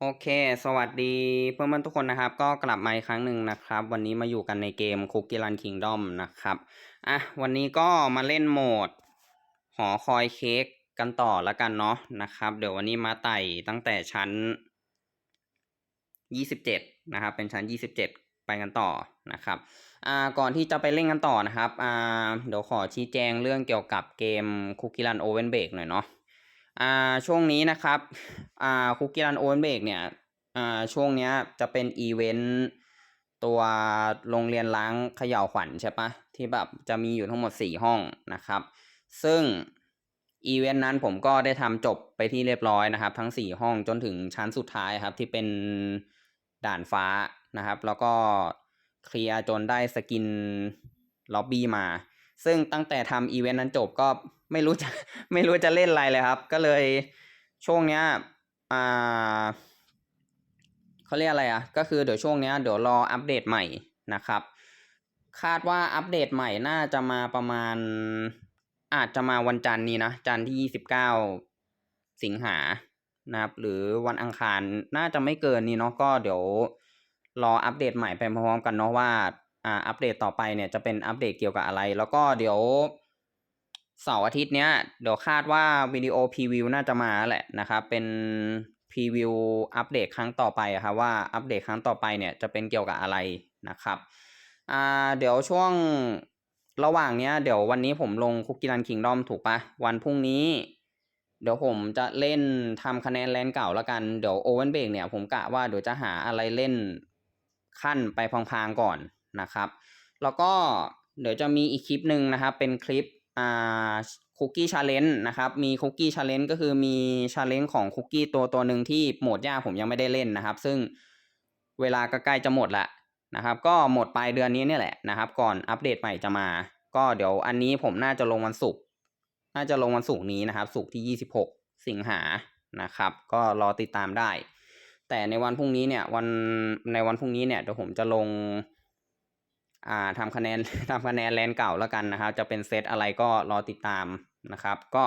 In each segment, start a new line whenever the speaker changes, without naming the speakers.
โอเค สวัสดีเพื่อนๆทุกคนนะครับ ก็กลับมาอีกครั้งหนึ่งนะครับ วันนี้มาอยู่กันในเกม Cookie Run Kingdom นะครับ อะ วันนี้ก็มาเล่นโหมด หอคอยเค้กกันต่อแล้วกันเนาะนะครับ เดี๋ยววันนี้มาไต่ตั้งแต่ชั้น 27 นะครับ เป็นชั้น 27 ไปกันต่อนะครับ อ่า ก่อนที่จะไปเล่นกันต่อนะครับ อ่า เดี๋ยวขอชี้แจงเรื่องเกี่ยวกับเกม Cookie Run Oven Break หน่อยเนาะ อ่าช่วงนี้นะครับอ่า Cookie Run Oven Break เนี่ยอ่าช่วงเนี้ยจะเป็นอีเวนต์ตัวโรงเรียนล้างเขย่าวขวัญใช่ปะที่แบบจะมีอยู่ทั้งหมด 4 ห้องนะครับ ซึ่งอีเวนต์นั้นผมก็ได้ทำจบไปที่เรียบร้อยนะครับ ทั้ง 4 ห้องจนถึงชั้นสุดท้ายครับ ที่เป็นด่านฟ้านะครับ แล้วก็เคลียร์จนได้สกินล็อบบี้มา ซึ่งตั้งแต่ทำอีเวนต์นั้นจบก็ไม่รู้จะไม่รู้จะเล่นอะไรเลยครับ ก็เลยช่วงเนี้ยอ่าเขาเรียกอะไรอะ ก็คือเดี๋ยวช่วงเนี้ยเดี๋ยวรออัปเดตใหม่นะครับ คาดว่าอัปเดตใหม่น่าจะมาประมาณ อาจจะมาวันจันทร์นี้นะ จันทร์ที่ยี่สิบเก้าสิงหานะครับ หรือวันอังคารน่าจะไม่เกินนี้เนาะก็เดี๋ยวรออัปเดตใหม่ไปพร้อมกันเนาะว่า อ่าอัปเดตต่อไปเนี่ยจะเป็นอัปเดตเกี่ยวกับอะไร แล้วก็เดี๋ยวเสาร์อาทิตย์เนี้ยเดี๋ยวคาดว่าวิดีโอพรีวิวน่าจะมาแหละนะครับ เป็นพรีวิวอัปเดตครั้งต่อไปอะครับว่าอัปเดตครั้งต่อไปเนี่ยจะเป็นเกี่ยวกับอะไรนะครับอ่าเดี๋ยวช่วงระหว่างเนี้ยเดี๋ยววันนี้ผมลงคุกกี้รันคิงดอมถูกปะวันพรุ่งนี้ เดี๋ยวผมจะเล่นทำคะแนนแลนเก่าแล้วกัน เดี๋ยวโอเวนเบรกเนี่ยผมกะว่าเดี๋ยวจะหาอะไรเล่นขั้นไปพลางๆก่อน นะครับ แล้วก็เดี๋ยวจะมีอีกคลิปหนึ่งนะครับ เป็นคลิปอ่าคุกกี้ชาเลนจ์นะครับ มีคุกกี้ชาเลนจ์ก็คือมีชาเลนจ์ของคุกกี้ตัวตัวหนึ่งที่โหมดยากผมยังไม่ได้เล่นนะครับ ซึ่งเวลาก็ใกล้จะหมดละนะครับ ก็หมดปลายเดือนนี้เนี่ยแหละนะครับ ก่อนอัปเดตใหม่จะมา ก็เดี๋ยวอันนี้ผมน่าจะลงวันศุกร์น่าจะลงวันศุกร์นี้นะครับศุกร์ที่ 26 สิงหานะครับ ก็รอติดตามได้ แต่ในวันพรุ่งนี้เนี่ยวันในวันพรุ่งนี้เนี่ยเดี๋ยวผมจะลง อ่าทำคะแนนทำคะแนนแลนเก่าแล้วกันนะครับ จะเป็นเซตอะไรก็รอติดตามนะครับ ก็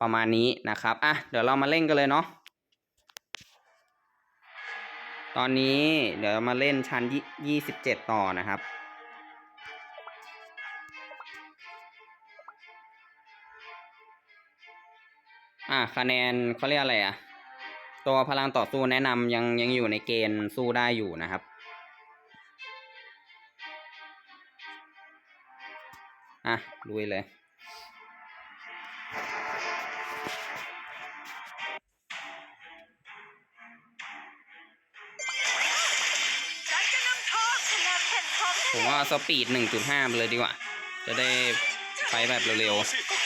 ประมาณนี้นะครับอะเดี๋ยวเรามาเล่นกันเลยเนาะตอนนี้เดี๋ยวมาเล่นชั้นยี่สิบเจ็ดต่อนะครับอ่าคะแนนเขาเรียกอะไรอะตัวพลังต่อสู้แนะนำยังยังอยู่ในเกณฑ์สู้ได้อยู่นะครับ อะลุยเลยผมว่าสปีดหนึ่งจุดห้าไปเลยดีกว่า จะได้ไปแบบเร็ว
ๆ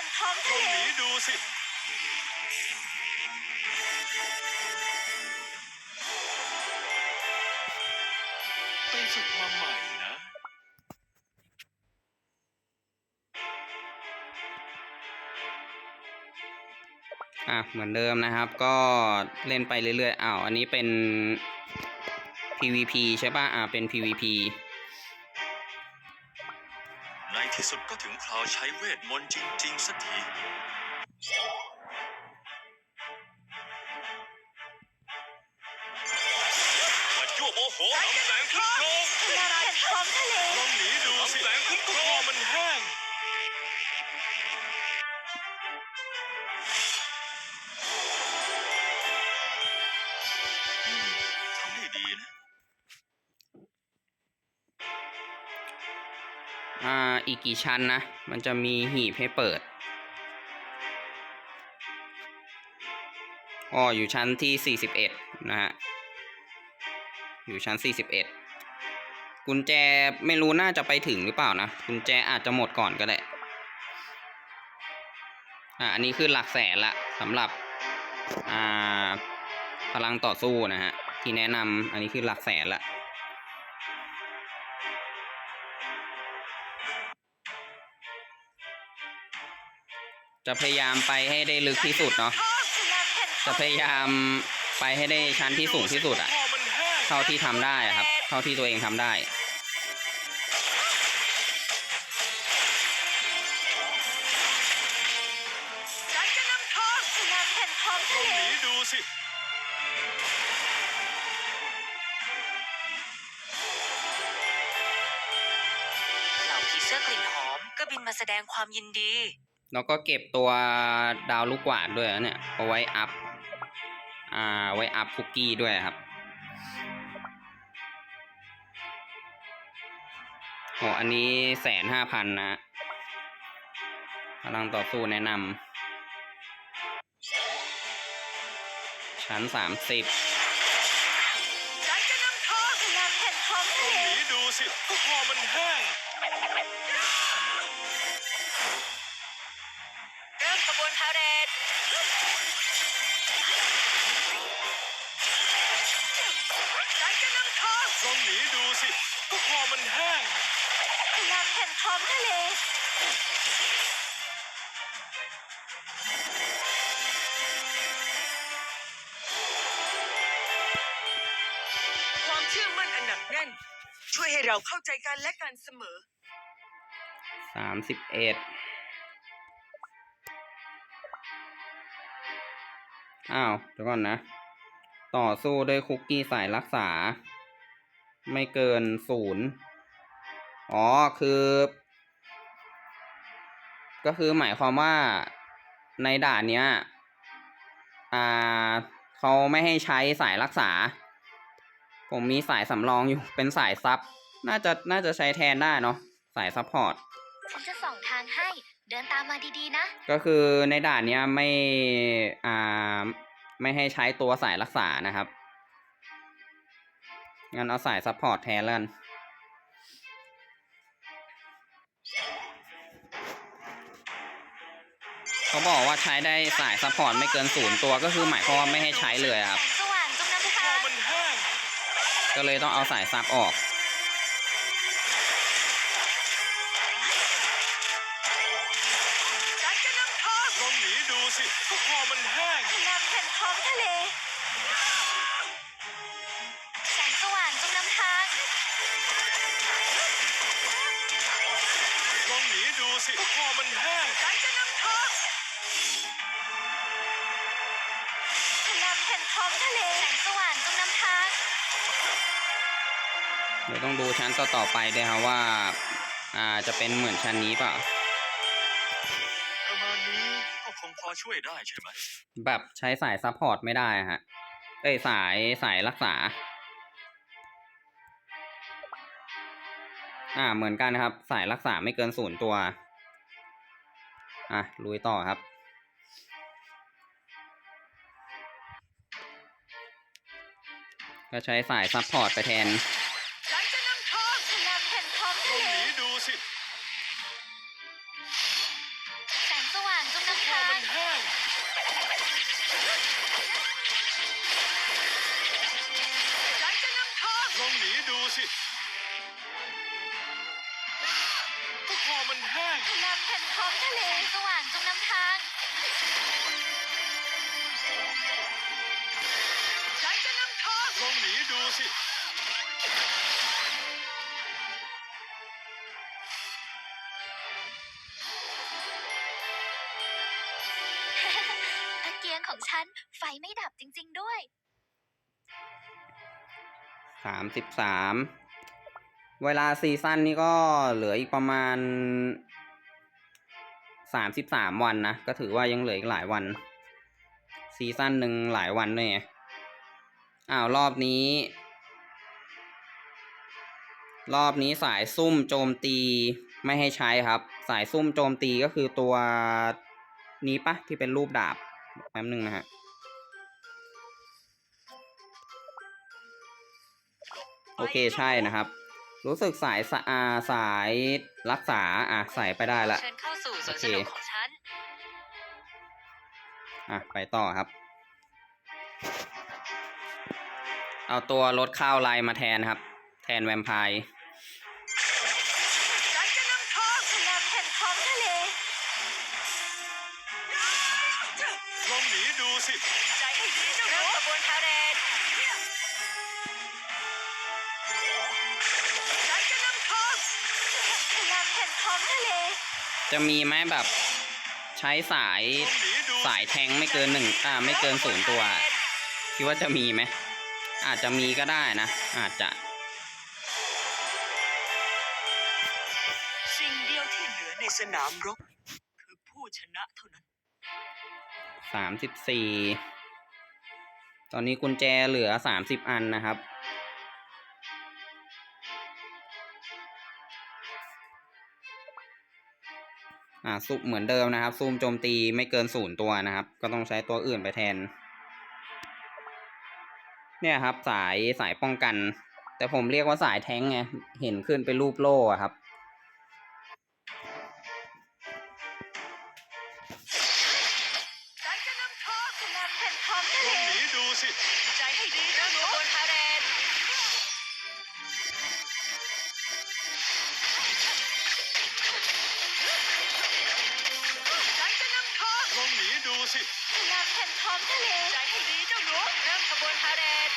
ห่ง
ท้องลทะ
อง
เล
หนีดูสิไปฝึกมาใหม่นะ
ๆอะเหมือนเดิมนะครับ ก็เล่นไปเรื่อยๆอ้าวอันนี้เป็น PVP ใช่ป่ะอ่าเป็น PVP
ใน ที่สุดก็ถึงคราวใช้เวทมนต์จริง ๆสักที มายั่วโมโหทำแสงขึ้นโครง
พลังแห่งท้องทะเล
ลองหนีดูสิแสงขึ้นก็คอมันแห้ง
กี่ชั้นนะ มันจะมีหีบให้เปิดอ๋ออยู่ชั้นที่ 41 นะฮะ อยู่ชั้น 41 กุญแจไม่รู้น่าจะไปถึงหรือเปล่านะ กุญแจอาจจะหมดก่อนก็ได้ อ่า อันนี้คือหลักแสนละสำหรับ อ่า พลังต่อสู้นะฮะ ที่แนะนำอันนี้คือหลักแสนละ จะพยายามไปให้ได้ลึกที่สุดเนาะจะพยายามไปให้ได้ชั้นที่สูงที่สุดอะ
คอมันแห้ง
เท่าที่ทำได้อะครับ
พ
เท่าที่ตัวเองทำได้
ฉันจะนำทางพลังแห่งท้อง
ล
ทะ
อง
เล
หนีดูสิ
เหล่าผีเสื้อกลิ่นหอมก็บินมาแสดงความยินดี
แล้วก็เก็บตัวดาวลูกกวาดด้วยนะเนี่ยเอาไว้อัพอ่าไว้อัพคุกกี้ด้วยครับโอ้อันนี้แสนห้าพันนะฮะพลังต่อสู้แนะนำชั้นสามสิบ
ฉันจะนำทางพลังแห่งท้อง
ล
ทะ
อง
เล
หนีดูสิก็คอมันแห้ง
มัน
แห้ง
พลังแห่งท้องทะเล
ความเชื่อมั่นอันหนักแน่น ช่วยให้เราเข้าใจกันและกันเสมอ
สามสิบเอ็ดอ้าวเดี๋ยวก่อนนะ ต่อสู้ด้วยคุกกี้สายรักษา ไม่เกินศูนย์อ๋อ คือ ก็คือหมายความว่าในด่านเนี้ย อ่าเขาไม่ให้ใช้สายรักษา ผมมีสายสำรองอยู่เป็นสายซับ น่าจะน่าจะใช้แทนได้เนาะ สายซัพพอร์ต
ฉันจะส่องทางให้ เดินตามมาดีๆนะ
ก็คือในด่านเนี้ยไม่ อ่า ไม่ให้ใช้ตัวสายรักษานะครับ งั้นเอาสายซัพพอร์ตแทนแล้วกันเขาบอกว่าใช้ได้สายซัพพอร์ตไม่เกินศูนย์ตัวก็คือหมายความว่าไม่ให้ใช้เลยครับ
แสงสว่างจงนำ
ค
ทา
องมันแห้ง
ก็เลยต้องเอาสายซับออก
ฉันจะนำทาง
ลองหนีดูสิก็คอมันแห้ง
พลังแห่งท้องทะเล
ก็คอมันแห้ง
ฉันจะนำทางพลังแห่งท้องทะเล
แสงสว่างจงนำทาง
เดี๋ยวต้องดูชั้นต่อๆไปด้วยครับว่า อ่าจะเป็นเหมือนชั้นนี้เปล่า
ประมาณนี้ก็คงพอช่วยได้ใช่ไหม
แบบใช้สายซัพพอร์ตไม่ได้ฮะเอ้ยสายสายรักษา อ่าเหมือนกันนะครับ สายรักษาไม่เกินศูนย์ตัว อะลุยต่อครับ ก็ใช้สายซัพพอร์ตไปแทน
ท้องทะเล
แสงสว่างจงนำทาง
ฉันจะนำทาง
ลองหนีดูสิ
ตะเกียงของฉันไฟไม่ดับจริง ๆ ด้วย
สามสิบสาม เวลาซีซั่นนี่ก็เหลืออีกประมาณ สามสิบสามวันนะ ก็ถือว่ายังเหลืออีกหลายวัน ซีซั่นหนึ่งหลายวันด้วยอ้าว รอบนี้ รอบนี้สายซุ่มโจมตีไม่ให้ใช้ครับ สายซุ่มโจมตีก็คือตัวนี้ปะที่เป็นรูปดาบแป๊บนึงนะฮะโอเคใช่นะครับ รู้สึกสายสะอาสายรักษาอะใส่ไปได้ละ
วน
โอเค
สนุกของฉัน
อะ ไปต่อครับ เอาตัวรถข้าวไลน์มาแทนครับ แทนแวมไพร์
ท้องทะเลจะ
มีไหมแบบใช้สาย
ลองหนีดู
สายแทงไม่เกินหนึ่งอ่าไม่เกินศูนย์ตัวคิดว่าจะมีไหมอาจจะมีก็ได้นะ อาจจะ
สิ่งเดียวที่เหลือในสนามรบคือผู้ชนะเท่านั้น
สามสิบสี่ตอนนี้กุญแจเหลือสามสิบอันนะครับ อ่าซุปเหมือนเดิมนะครับ ซูมโจมตีไม่เกินศูนย์ตัวนะครับ ก็ต้องใช้ตัวอื่นไปแทน เนี่ยครับสายสายป้องกัน แต่ผมเรียกว่าสายแท้งไง เห็นขึ้นเป็นรูปโล่ครับ
ท้องทะเล
ใจให้ดี
เจ้า
หนู
เริ่มขบวนพาเหรด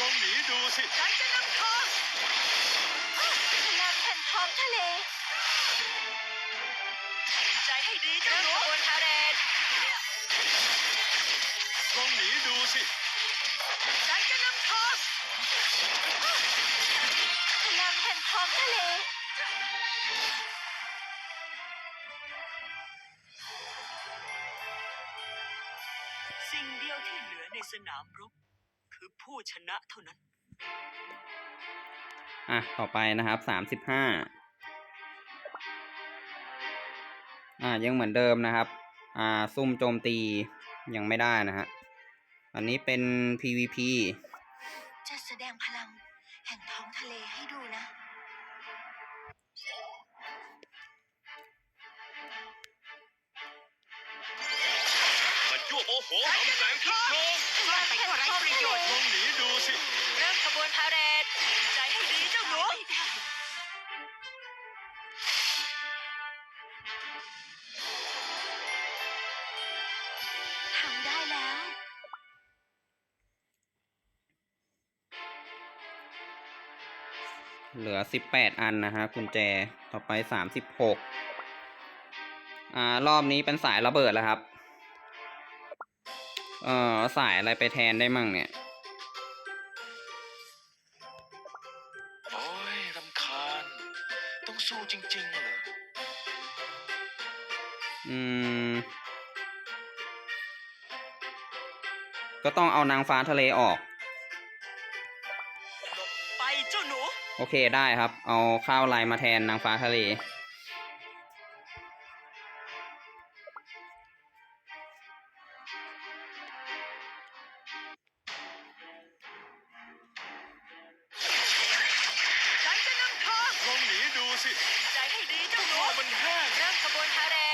ลองหนีดูสิ
ใจจะนำทาง
พลังแห่งท้องทะเล
ใจให้ดีเจ้า
เริ่ม
หนู
ขบวนพาเหรด
ลองหนีดูสิ
ใจจะนำทาง
พลังแห่งท้องทะเล
สิ่งเดียวที่เหลือในสนามรบ คือผู้ชนะเท่านั้น
อะ ต่อไปนะครับสามสิบห้าอ่า ยังเหมือนเดิมนะครับ อ่า ซุ่มโจมตียังไม่ได้นะฮะ อันนี้เป็น PVP
มโหทำแสงพิษโชง
ว่าแต่ก็ไร้ประโยชน์
ลองหนีดูสิ
เริ่มขบวนพาเหรด
ใจให้ดีเจ้าหนู
ทำได้แล้ว
เหลือสิบแปดอันนะฮะกุญแจต่อไปสามสิบหกอ่ารอบนี้เป็นสายระเบิดแล้วครับ เอ่อสายอะไรไปแทนได้มั่งเนี่ย
โอ้ยรำคาญ ต้องสู้จริงๆเหรอ
อืม ก็ต้องเอานางฟ้าทะเลออก
หลบไปเจ้าหนู
โอเคได้ครับ เอาข้าวลายมาแทนนางฟ้าทะเล
สิ
ใจให้ดีเจ้าหนู
คอมันแห้ง
เริ่มขบวนพาเหรด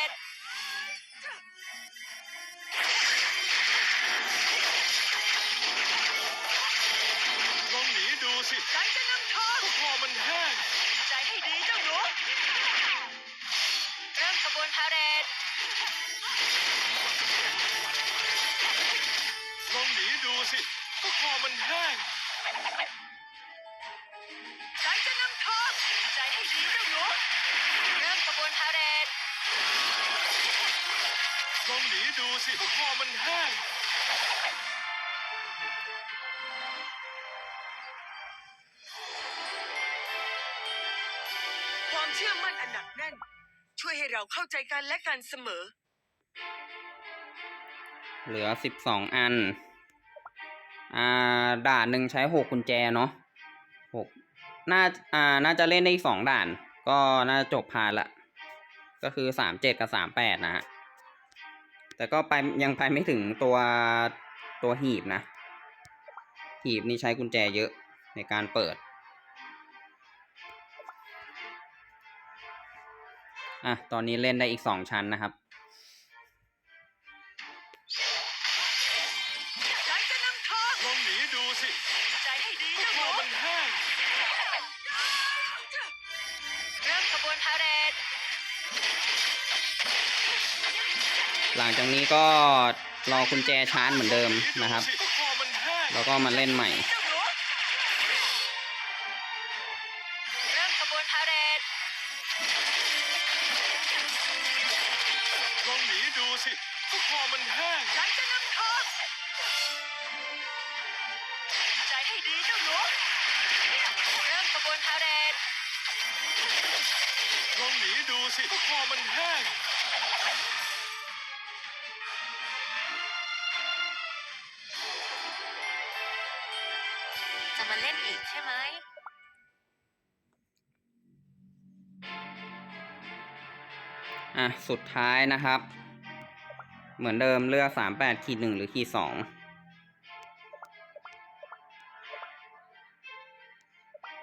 ลองหนีดูสิก็คอมันแห้ง ค
วามเชื่อมั่นอันหนักแน่น ช่วยให้เราเข้าใจกันและกันเสมอ
เหลือสิบสองอัน อ่า ด่านหนึ่งใช้หกกุญแจเนาะหกน่า อ่า น่าจะเล่นได้อีกสองด่าน ก็น่าจะจบพานละ ก็คือสามเจ็ดกับสามแปดนะฮะ แต่ก็ไปยังไปไม่ถึงตัวตัวหีบนะ หีบนี่ใช้กุญแจเยอะในการเปิด อะ ตอนนี้เล่นได้อีกสองชั้นนะครับ
ลัง
จา
กนี้ก็รอกุญแจชาร์จเหมือนเดิมนะครับ
ก็คอมันแห้งง
แล้วก็มาเล่นใหม่
เจ้าหนูเริ่มขบวนพาเหรด
ลองหนีดูสิก็คอมันแห้ง
ฉันจะนำทางใจให้ดีเจ้าหนูเริ่มขบวนพาเหรด
ลองหนีดูสิก็คอมันแห้ง
ช่ไหม
อะ สุดท้ายนะครับ เหมือนเดิมเลือกสามแปดขีดหนึ่งหรือขีดสอง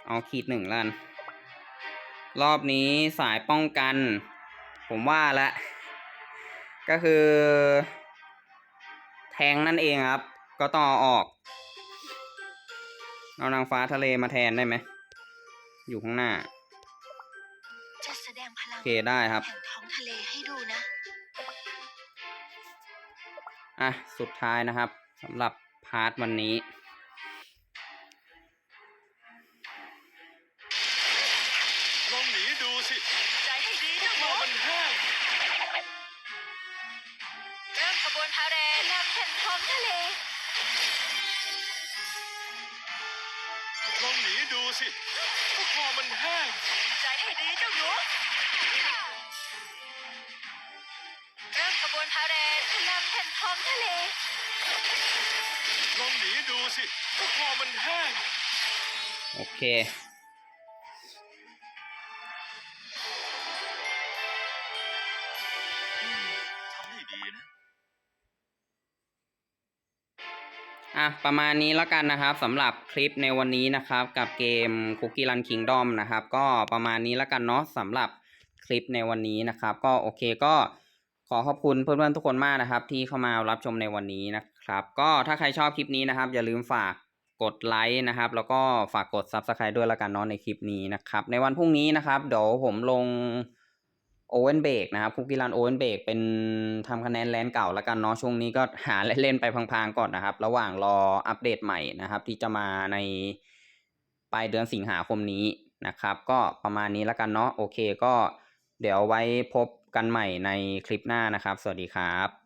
เอาขีดหนึ่งล้านรอบนี้สายป้องกัน ผมว่าละ ก็คือ แทงนั่นเองครับ ก็ต้องอออก เอานางฟ้าทะเลมาแทนได้ไหม อยู่ข้างหน้า
จะแสดงพลั
โองเคได้ครับ
แห่งท้องทะเลให้ดูนะ
อะ สุดท้ายนะครับสำหรับพาร์ทวัน
นี้ พาเหรด
พลังแห่งท้องทะเล
ลองหนีดูสิก็คอมันแห้ง
โอเค
อืมทำได้ดีนะ
อะ ประมาณนี้แล้วกันนะครับสำหรับคลิปในวันนี้นะครับ กับเกม Cookie Run Kingdom นะครับ ก็ประมาณนี้แล้วกันเนาะสำหรับคลิปในวันนี้นะครับ ก็โอเคก็ข อขอบคุณเพื่อนๆทุกคนมากนะครับ ที่เข้ามารับชมในวันนี้นะครับ ก็ถ้าใครชอบคลิปนี้นะครับ อย่าลืมฝากกดไลค์นะครับ แล้วก็ฝากกด Subscribe ด้วยแล้วกันเนาะในคลิปนี้นะครับ ในวันพรุ่งนี้นะครับ เดี๋ยวผมลงโอเวนเบกนะครับคุกกี้รันโอเวนเบกเป็นทำคะแนนแลนเก่าแล้วกันเนาะช่วงนี้ก็หาเล่นๆไปพลางๆก่อนนะครับ ระหว่างรออัปเดตใหม่นะครับ ที่จะมาในปลายเดือนสิงหาคมนี้นะครับ ก็ประมาณนี้แล้วกันเนาะโอเคก็เดี๋ยวไว้พบ กันใหม่ในคลิปหน้านะครับ สวัสดีครับ